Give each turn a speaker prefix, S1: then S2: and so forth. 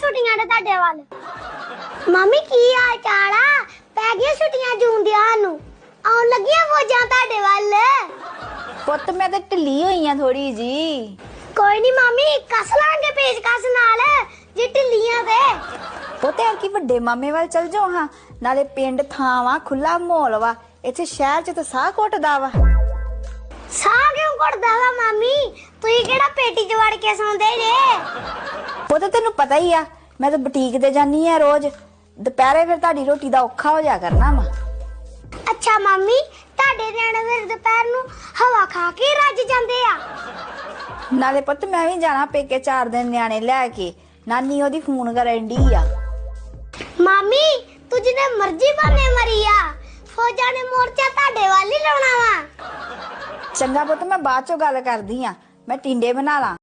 S1: ਵੱਲ? ਮਾਮੀ ਕੀ ਹਾਲ ਚਾਲ ਆ? ਪੈ ਗਈਆਂ ਛੁੱਟੀਆਂ ਜੂਨ ਦੀਆਂ ਨੂੰ ਆਉਣ ਲੱਗੀਆਂ ਫੌਜਾਂ ਤੁਹਾਡੇ ਵੱਲ?
S2: ਪੁੱਤ ਮੈਂ ਤਾਂ ਢਿੱਲੀ ਹੋਈ ਆ ਥੋੜੀ ਜੀ।
S1: ਕੋਈ ਨਹੀਂ ਮਾਮੀ ਕੱਸ ਲਾਂਗੇ ਪੇਜ ਕੱਸ ਨਾਲ ਜੇ ਢਿੱਲੀਆਂ ਤੇ।
S2: ਪੁੱਤ ਯਾਰ ਕੀ ਵੱਡੇ ਮਾਮੇ ਵੱਲ ਚਲ ਜਾਓ ਹਾਂ। ਨਾਲੇ ਪਿੰਡ ਥਾਂ ਵਾ ਖੁੱਲਾ ਮਾਹੌਲ ਵਾ। ਇੱਥੇ ਸ਼ਹਿਰ 'ਚ ਤਾਂ ਸਾਹ ਘੁੱਟਦਾ ਵਾ।
S1: ਸਾਹ ਕਿਉਂ ਘੁੱਟਦਾ ਵਾ ਮਾਮੀ? ਤੁਸੀਂ ਕਿਹੜਾ ਪੇਟੀ 'ਚ ਵੜ ਕੇ ਸੌਂਦੇ ਜੇ?
S2: ਪੁੱਤ ਤੈਨੂੰ ਪਤਾ ਹੀ ਆ ਮੈਂ ਤਾਂ ਬੁਟੀਕ ਤੇ ਜਾਨੀ ਆ ਰੋਜ਼। ਦੁਪਹਿਰੇ ਫਿਰ ਤੁਹਾਡੀ ਰੋਟੀ ਦਾ ਔਖਾ ਹੋ ਜਾ ਕਰਨਾ ਵਾ।
S1: ਅੱਛਾ ਮਾਮੀ ਤੁਹਾਡੇ ਨਿਆਣੇ ਫਿਰ ਦੁਪਹਿਰ ਨੂੰ ਹਵਾ ਖਾ ਕੇ ਰੱਜ ਜਾਂਦੇ ਆ।
S2: ਨਾਲੇ ਪੁੱਤ ਮੈਂ ਵੀ ਜਾਣਾ ਪੇਕੇ ਚਾਰ ਦਿਨ ਨਿਆਣੇ ਲੈ ਕੇ ਨਾਨੀ ਉਹਦੀ ਫੋਨ ਕਰਨ ਡਈ ਆ।
S1: ਮਾਮੀ ਤੂੰ ਜਿਹਨੇ ਮਰਜ਼ੀ ਬਾਨੇ ਮਰੀ ਆ ਫੌਜਾਂ ਨੇ ਮੋਰਚਾ ਤੁਹਾਡੇ ਵੱਲ ਹੀ ਲਾਉਣਾ ਵਾ।
S2: ਚੰਗਾ ਪੁੱਤ ਮੈਂ ਬਾਅਦ ਚੋਂ ਗੱਲ ਕਰਦੀ ਆ ਮੈਂ ਟਿੰਡੇ ਬਣਾ ਲਾਂ।